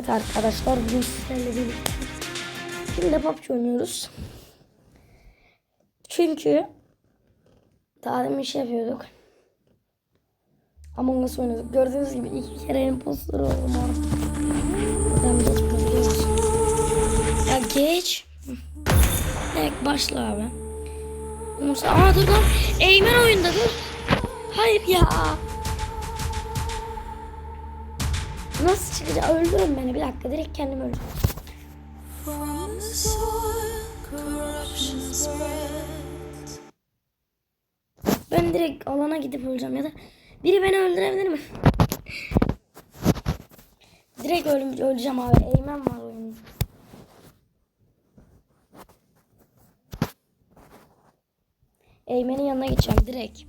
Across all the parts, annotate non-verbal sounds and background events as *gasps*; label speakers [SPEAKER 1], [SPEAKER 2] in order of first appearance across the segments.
[SPEAKER 1] Evet arkadaşlar bugün sizlerle birlikte şimdi PUBG oynuyoruz. Çünkü daha demin şey yapıyorduk. Among Us oynadık. Gördüğünüz gibi iki kere imposter oldum. Buradan. Ya geç. Evet başla abi. Umursa aa dur lan. Eymen oyunda dur. Hayır ya. Nasıl çıkacak? Öldürün beni bir dakika. Direkt kendim öldürürüm. Ben direkt alana gidip öleceğim ya da biri beni öldürebilir mi? direkt öl öleceğim abi. Eğmen var oyunda. Eğmenin yanına gideceğim direkt.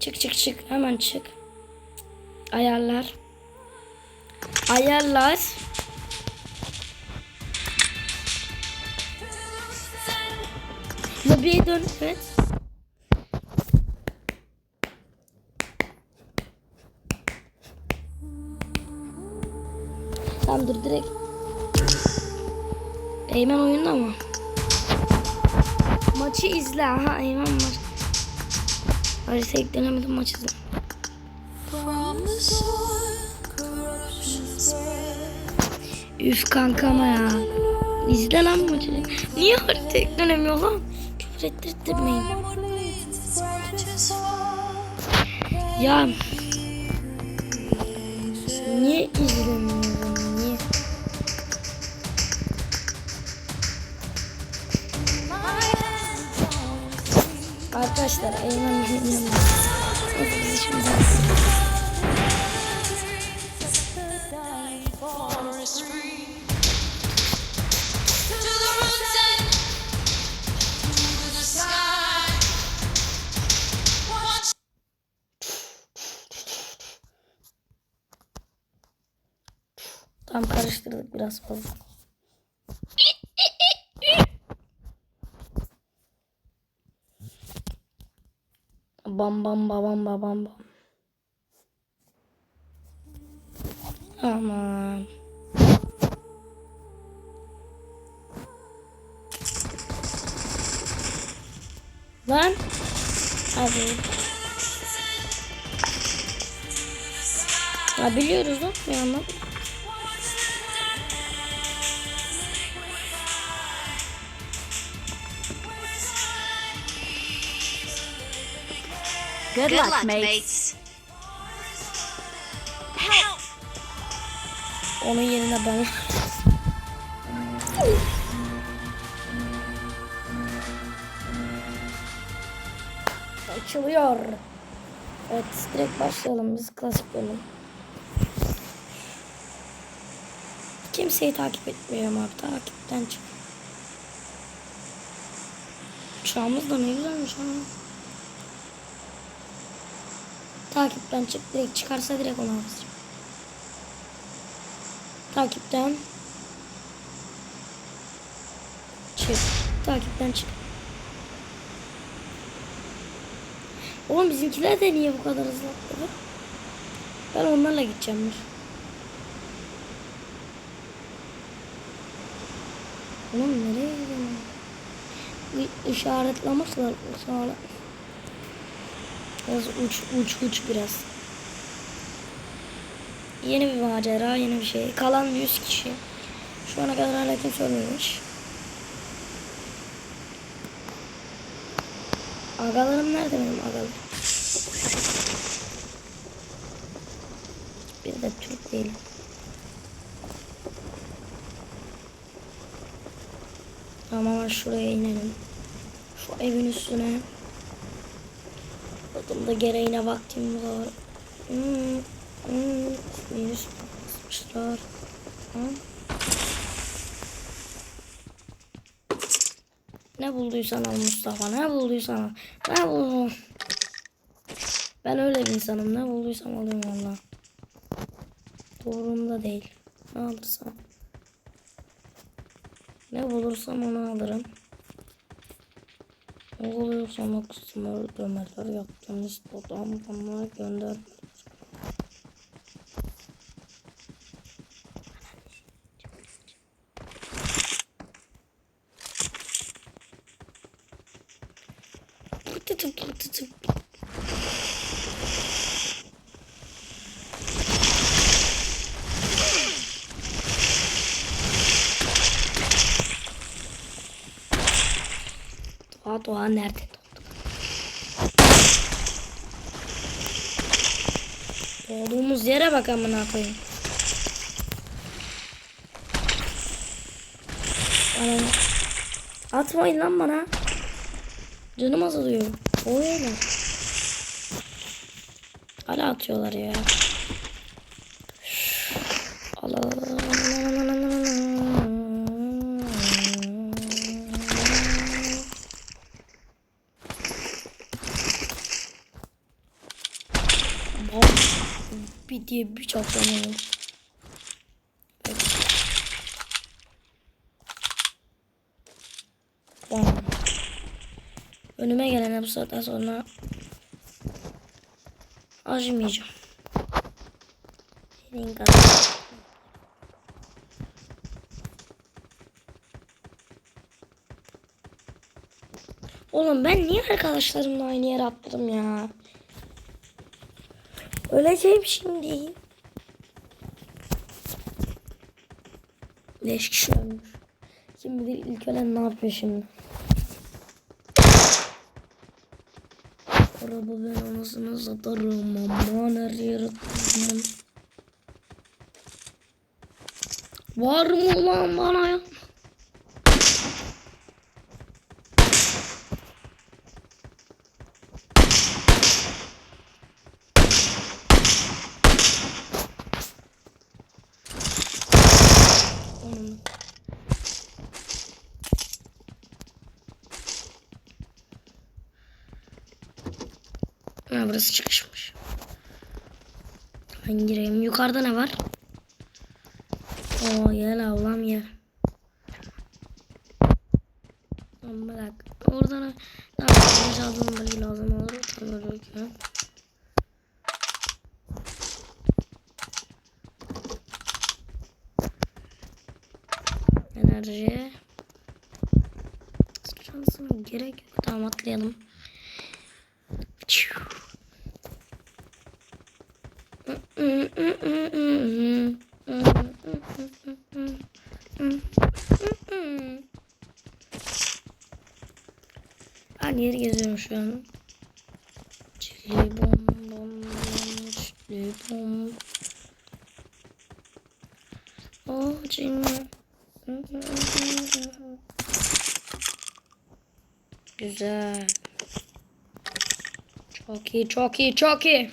[SPEAKER 1] Çık çık çık. Hemen çık. Ayarlar. Ayarlar. Lobiye dön. Evet. Tamam dur direkt. Eymen oyunda mı? Maçı izle. Aha Eymen var. Harita eklenemedim maç izle. Üf kankama ya. İzle lan maçı. Niye harita eklenemiyor lan? Küfür ettirtmeyin. Ya. Niye izlemiyorum? Niye? Arkadaşlar Eymen Tam karıştırdık biraz fazla. Bam bam babam babam bam. Aman. Lan. Hadi. Ya biliyoruz lan bir yandan.
[SPEAKER 2] Good, luck, mates.
[SPEAKER 3] help.
[SPEAKER 1] Onun yerine ben. Açılıyor. Evet direkt başlayalım biz klasik bölüm. Kimseyi takip etmiyorum abi takipten çık. Uçağımız da ne güzelmiş ha. Takipten çık direkt çıkarsa direkt onu alacağım. Takipten çık. Takipten çık. Oğlum bizimkiler de niye bu kadar hızlı atladı? Ben onlarla gideceğim. Oğlum nereye gidiyorsun? Bir işaretlemişler sonra. Biraz uç uç uç biraz. Yeni bir macera, yeni bir şey. Kalan 100 kişi. Şu ana kadar hala kimse ölmemiş. Agalarım nerede benim agalarım? Bir de Türk değil. Tamam şuraya inelim. Şu evin üstüne. Bakın gereğine vaktimiz var. Hmm, hmm. Virüs basmışlar. Ne bulduysan al Mustafa. Ne bulduysan al. Ne buldun? Ben öyle bir insanım. Ne bulduysam alıyorum valla. Doğrumda değil. Ne alırsam. Ne bulursam onu alırım. Ne bulursam o kısmı öldürmeler yaptığımız odam bana gönder. Doğa nerede? Doğduğumuz yere bak amına koyayım. Bana Atmayın lan bana. Canım azalıyor. Oynar. Hala atıyorlar ya. Diye bir çaklamıyorum. Bam. Önüme gelen bu saatten sonra acımayacağım. Oğlum ben niye arkadaşlarımla aynı yere atladım ya? Öleceğim şimdi. Beş kişi ölmüş. Kim bilir ilk ölen ne yapıyor şimdi? Araba ben anasını satarım aman her yere. Var mı lan bana ya? Ha burası çıkışmış. Ben gireyim. Yukarıda ne var? Oo gel avlam gel. Tamam bırak. Orada ne? Ne yapayım? Aldığım bölge lazım olur. Tamam öyle. Enerji. Şansına gerek yok. Tamam atlayalım. Çiu. Ben yeri geziyorum şu an. Çili bom bom bom çili bom. Oh çili. Güzel. Çok iyi, çok iyi, çok iyi.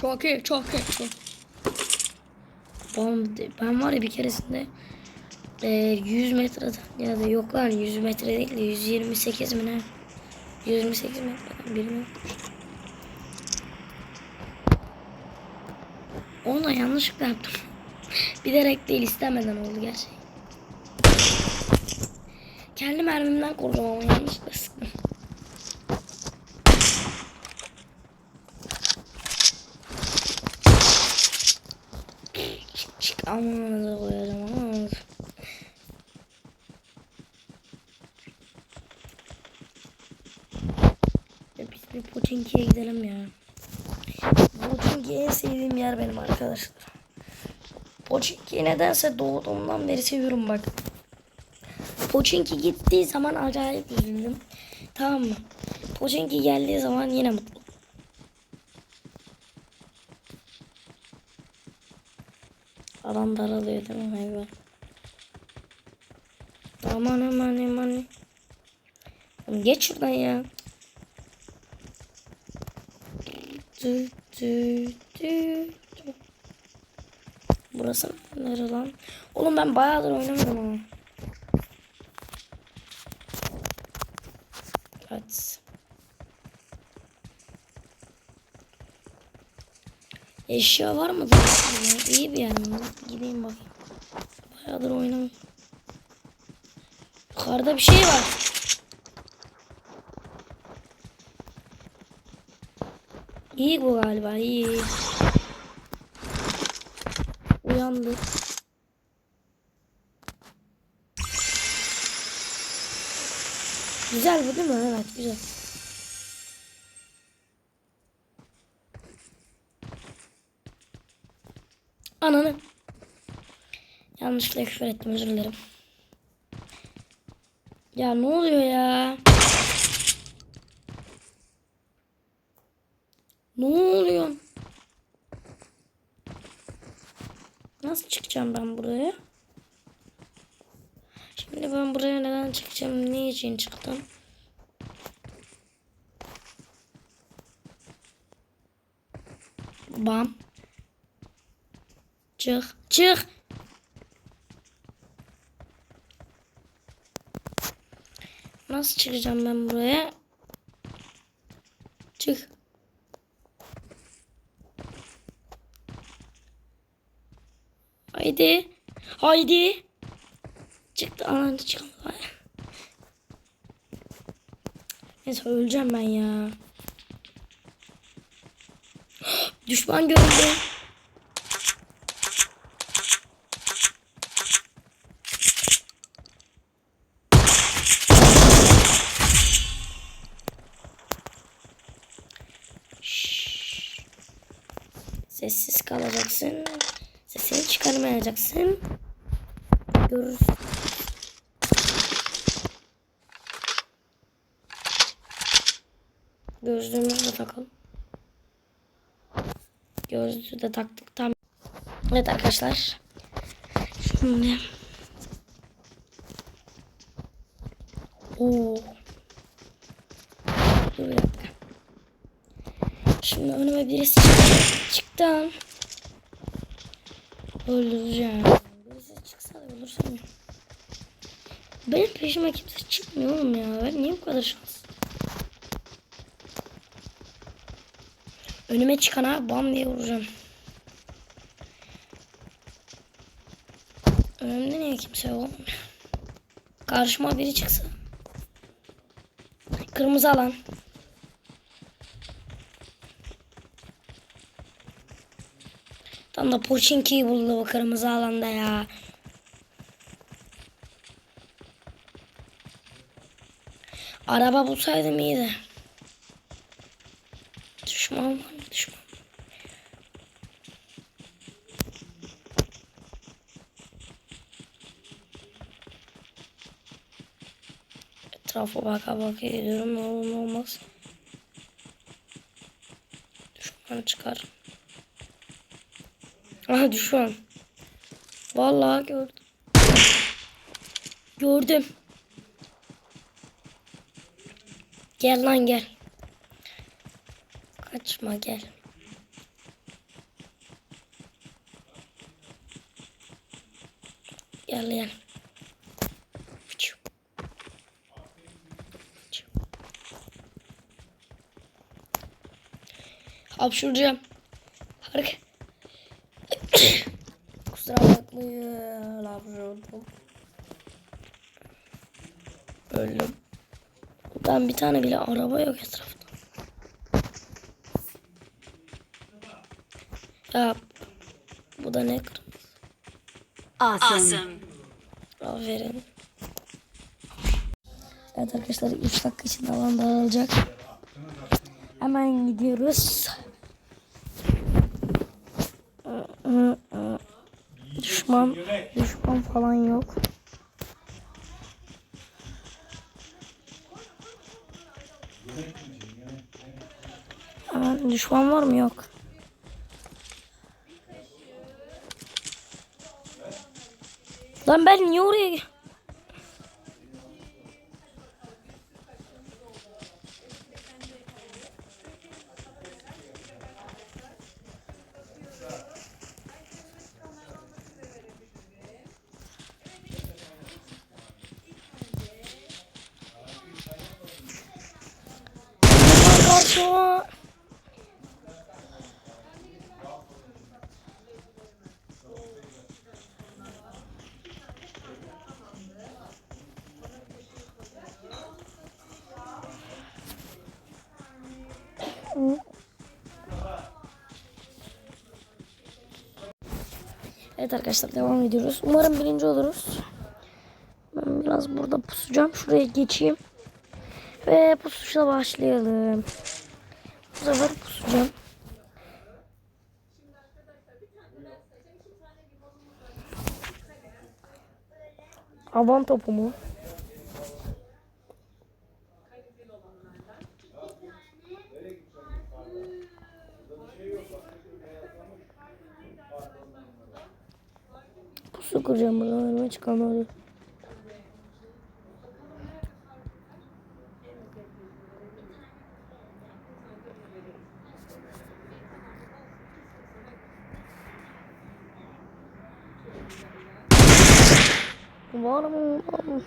[SPEAKER 1] Çok çok Ben, var ya bir keresinde e, 100 metreden ya da yok lan 100 metre değil de 128 mi? 128 metreden birini Onu da yanlışlıkla yaptım. *laughs* Bilerek değil istemeden oldu gerçek. Kendi mermimden korktum ama yanlışlıkla sıktım. Çık çık aman da koyacağım aman. Ya Biz bir Pochinki'ye gidelim ya. Pochinki en sevdiğim yer benim arkadaşlar. Pochinki nedense doğduğumdan beri seviyorum bak. Pochinki gittiği zaman acayip üzüldüm. Tamam mı? Pochinki geldiği zaman yine mutlu. Adam daralıyor değil mi hayvan? Aman aman aman. Geç şuradan ya. Dü, dü, dü, dü. Burası nere lan? Oğlum ben bayağıdır oynamıyorum ama. Evet. Eşya var mı? İyi bir yer mi? Gideyim bakayım. Bayağıdır oynamıyorum. Yukarıda bir şey var. İyi bu galiba iyi. Uyandı. Güzel bu değil mi? Evet güzel. Ananı. Yanlışlıkla küfür ettim özür dilerim. Ya ne oluyor ya? Şimdi ben buraya neden çıkacağım? Ne için çıktım? Bam. Çık. Çık. Nasıl çıkacağım ben buraya? Çık. Haydi. Haydi. Çıktı. Aman çıkamadı. Neyse öleceğim ben ya. *gasps* Düşman görüldü. Sessiz kalacaksın. Sesini çıkarmayacaksın. Görürsün. Gözlüğümüzü de takalım. Gözlüğü de taktık tam. Evet arkadaşlar. Şimdi. Oo. Dur bir dakika. Şimdi önüme birisi çıktı. Öldüreceğim. Birisi çıksa da öldürsem. Benim peşime kimse çıkmıyor oğlum ya. Ben niye bu kadar şans? Önüme çıkana bam diye vuracağım. Önümde niye kimse yok? Karşıma biri çıksa. Kırmızı alan. Tam da Pochinki'yi buldu bu kırmızı alanda ya. Araba bulsaydım iyiydi. Düşman var? Düşman. Etrafa baka baka gidiyorum. Ne olur ne olmaz. Düşman çıkar. Aha düşman. Vallahi gördüm. Gördüm. Gel lan gel. Kaçma gel. Gel gel. Hapşuracağım. Harika. *coughs* Kusura bakmayın. Hapşurdum. Öldüm. Ben bir tane bile araba yok etrafta. Ya bu da ne kırmızı.
[SPEAKER 2] Awesome. Awesome.
[SPEAKER 1] Aferin. Evet arkadaşlar 3 dakika içinde alan dağılacak. Hemen gidiyoruz. Düşman, düşman falan yok. Hemen düşman var mı? Yok. Lan ben niye oraya... Evet arkadaşlar devam ediyoruz. Umarım birinci oluruz. Ben biraz burada pusacağım. Şuraya geçeyim. Ve pusuşla başlayalım. Bu sefer pusacağım. Avan topu mu? Pusu kuracağım buradan önüme çıkamadı. Var mı? Var mı?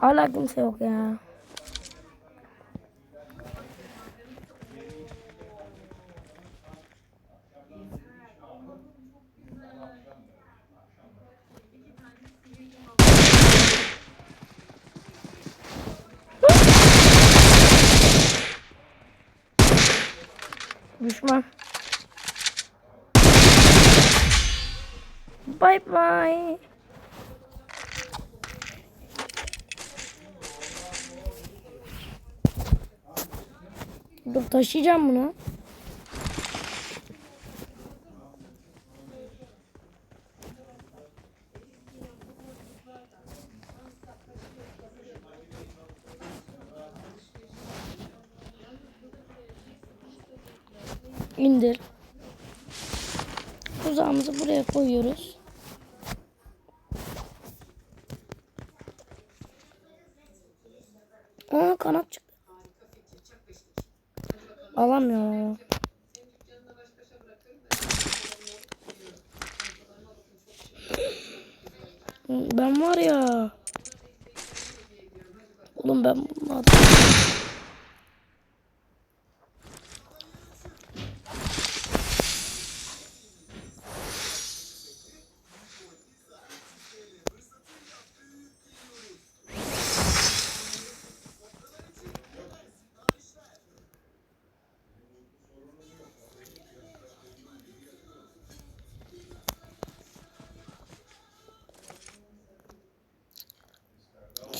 [SPEAKER 1] Hala kimse yok ya. Düşman. Bye bye. Dur taşıyacağım bunu. İndir. Tuzağımızı buraya koyuyoruz. Aa kanat çıktı. olamıyor.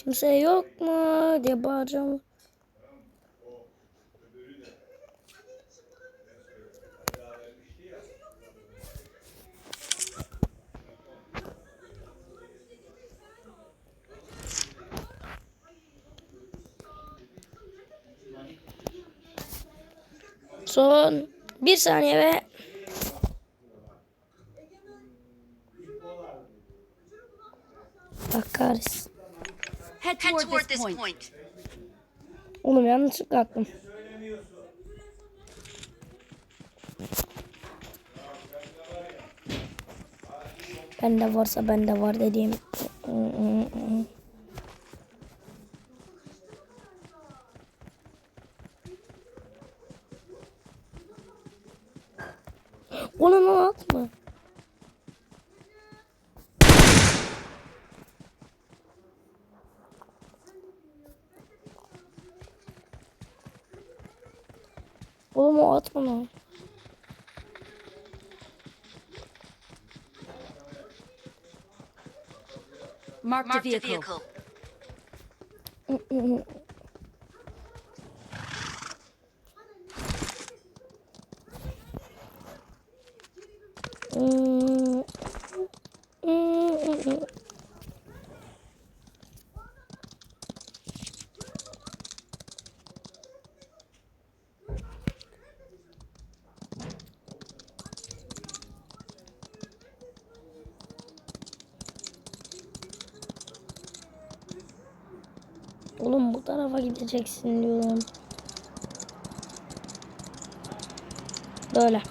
[SPEAKER 1] Kimse yok mu diye bağıracağım. Son bir saniye ve Bak
[SPEAKER 2] Head
[SPEAKER 3] Head
[SPEAKER 2] toward,
[SPEAKER 3] toward
[SPEAKER 2] this
[SPEAKER 3] this
[SPEAKER 2] point.
[SPEAKER 3] point.
[SPEAKER 1] Oğlum yanlışlıkla attım. Bende varsa bende var dediğim. Onu atma. Oğlum o atma lan.
[SPEAKER 2] Mark, the vehicle.
[SPEAKER 3] vehicle.
[SPEAKER 1] Hmm. Hmm. Oğlum bu tarafa gideceksin diyorum. Böyle.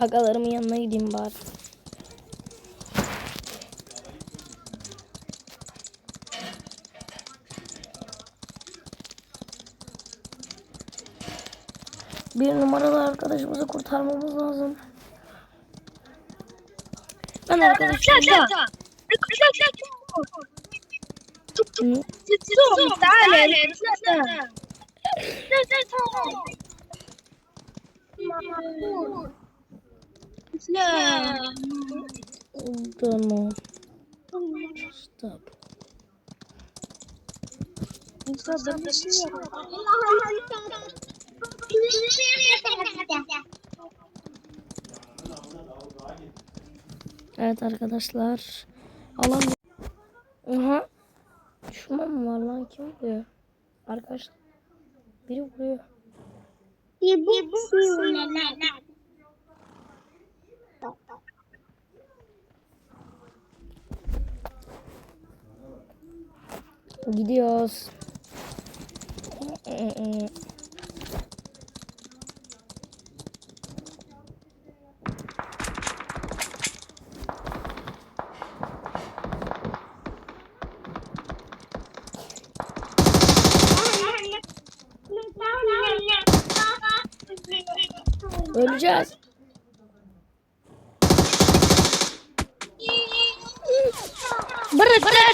[SPEAKER 1] Agalarımın yanına gideyim bari. Bir numaralı arkadaşımızı kurtarmamız lazım. Ben arkadaşım. Hı? Tamam. Stop. Evet arkadaşlar. Alan Aha. Düşman mı var lan kim vuruyor? Arkadaşlar. Biri vuruyor. Gidiyoruz. Öleceğiz.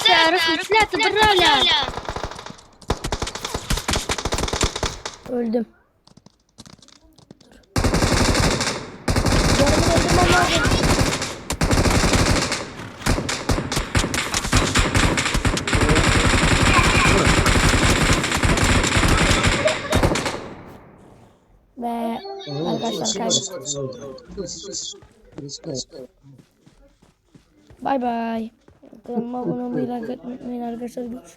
[SPEAKER 4] تعرف ثلاثة برا لا
[SPEAKER 1] Öldüm. Yarım öldüm ama Ve arkadaşlar kaybettik. Bay bay. Kanalıma abone olmayı, like etmeyi arkadaşlar. Görüşürüz.